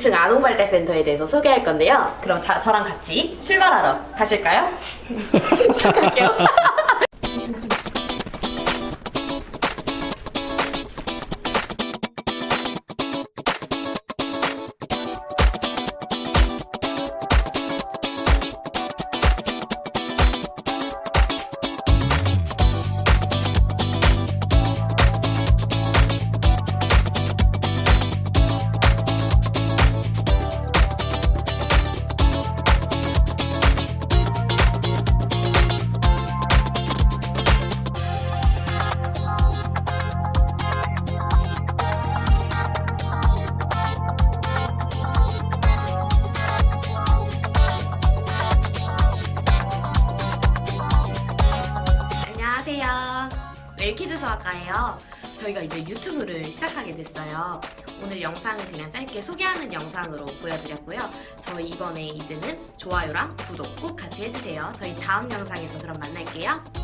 2층 아동발달센터에 대해서 소개할 건데요. 그럼 다 저랑 같이 출발하러 가실까요? 시작할게요. 안녕하세요. 웰키즈 수학과예요. 저희가 이제 유튜브를 시작하게 됐어요. 오늘 영상은 그냥 짧게 소개하는 영상으로 보여드렸고요. 저희 이번에 이제는 좋아요랑 구독 꼭 같이 해주세요. 저희 다음 영상에서 그럼 만날게요.